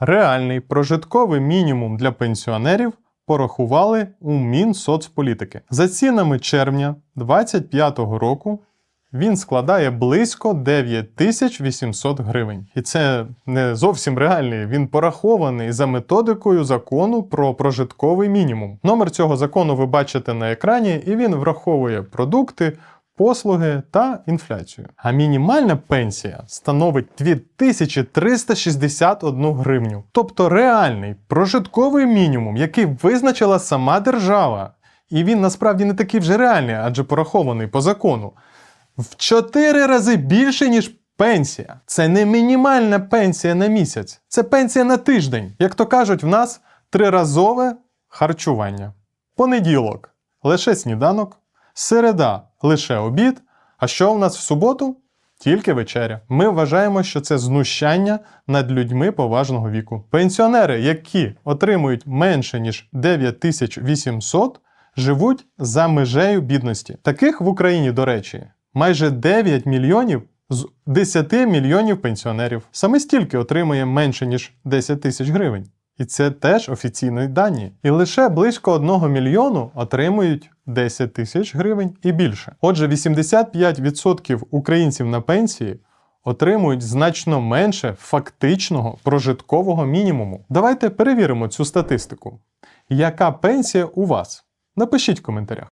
Реальний прожитковий мінімум для пенсіонерів порахували у Мінсоцполітики. За цінами червня 2025 року він складає близько 9800 гривень. І це не зовсім реальний. Він порахований за методикою закону про прожитковий мінімум. Номер цього закону ви бачите на екрані, і він враховує продукти. Послуги та інфляцію. А мінімальна пенсія становить 2361 гривню. Тобто реальний прожитковий мінімум, який визначила сама держава. І він насправді не такий вже реальний, адже порахований по закону в 4 рази більше, ніж пенсія. Це не мінімальна пенсія на місяць, це пенсія на тиждень. Як то кажуть, в нас триразове харчування. Понеділок лише сніданок, середа лише обід. А що в нас в суботу? Тільки вечеря. Ми вважаємо, що це знущання над людьми поважного віку. Пенсіонери, які отримують менше ніж 9800, живуть за межею бідності. Таких в Україні, до речі, майже 9 мільйонів з 10 мільйонів пенсіонерів. Саме стільки отримує менше ніж 10 тисяч гривень. І це теж офіційні дані. І лише близько 1 мільйону отримують 10 тисяч гривень і більше. Отже, 85% українців на пенсії отримують значно менше фактичного прожиткового мінімуму. Давайте перевіримо цю статистику. Яка пенсія у вас? Напишіть в коментарях.